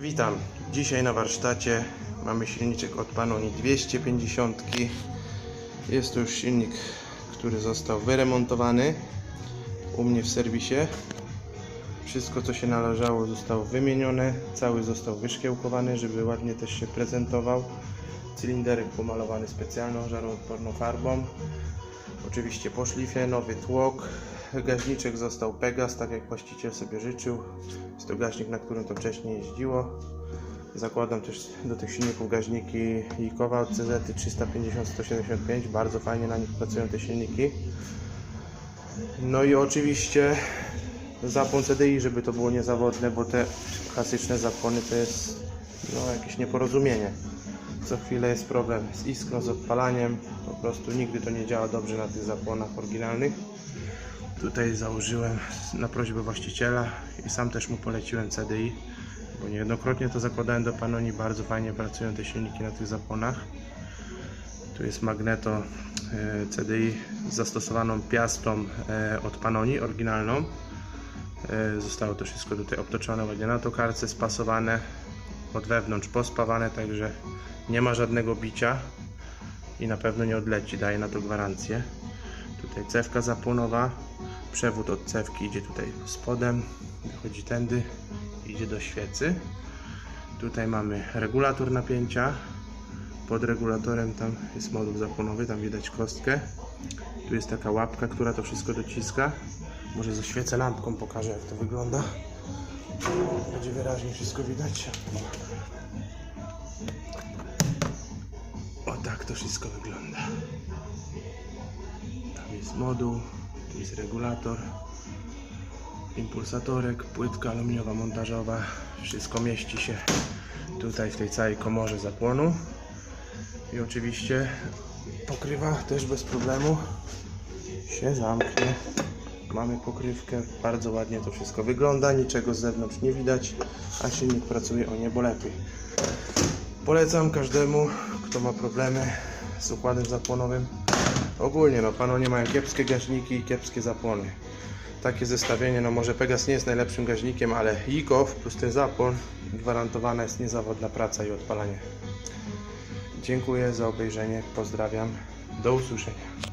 Witam. Dzisiaj na warsztacie mamy silniczek od Panoni 250. Jest to już silnik, który został wyremontowany u mnie w serwisie. Wszystko co się należało zostało wymienione, cały został wyszkiełkowany, żeby ładnie też się prezentował. Cylinderek pomalowany specjalną żaroodporną farbą. Oczywiście po szlifie, nowy tłok. Gaźniczek został Pegas, tak jak właściciel sobie życzył. Jest to gaźnik, na którym to wcześniej jeździło. Zakładam też do tych silników gaźniki Ikowa od CZ 350-175. Bardzo fajnie na nich pracują te silniki. No i oczywiście zapłon CDI, żeby to było niezawodne, bo te klasyczne zapłony to jest no, jakieś nieporozumienie. Co chwilę jest problem z iskrą, z odpalaniem. Po prostu nigdy to nie działa dobrze na tych zapłonach oryginalnych. Tutaj założyłem na prośbę właściciela i sam też mu poleciłem CDI, bo niejednokrotnie to zakładałem do Panoni. Bardzo fajnie pracują te silniki na tych zapłonach. Tu jest magneto e, CDI z zastosowaną piastą e, od Panoni, oryginalną. E, Zostało to wszystko tutaj obtoczone ładnie na tokarce, spasowane od wewnątrz, pospawane, także nie ma żadnego bicia i na pewno nie odleci, daję na to gwarancję. Tutaj cewka zapłonowa, przewód od cewki idzie tutaj spodem, wychodzi tędy, idzie do świecy. Tutaj mamy regulator napięcia, pod regulatorem tam jest moduł zapłonowy, tam widać kostkę. Tu jest taka łapka, która to wszystko dociska. Może zaświecę lampką, pokażę jak to wygląda. Będzie wyraźnie wszystko widać. O tak to wszystko wygląda. Tam jest moduł, tu jest regulator, impulsatorek, płytka aluminiowa montażowa. Wszystko mieści się tutaj w tej całej komorze zapłonu. I oczywiście pokrywa też bez problemu się zamknie. Mamy pokrywkę, bardzo ładnie to wszystko wygląda, niczego z zewnątrz nie widać, a silnik pracuje o niebo lepiej. Polecam każdemu, kto ma problemy z układem zapłonowym. Ogólnie, no panowie mają kiepskie gaźniki i kiepskie zapłony. Takie zestawienie, no może Pegas nie jest najlepszym gaźnikiem, ale IKOW plus ten zapłon gwarantowana jest niezawodna praca i odpalanie. Dziękuję za obejrzenie, pozdrawiam, do usłyszenia.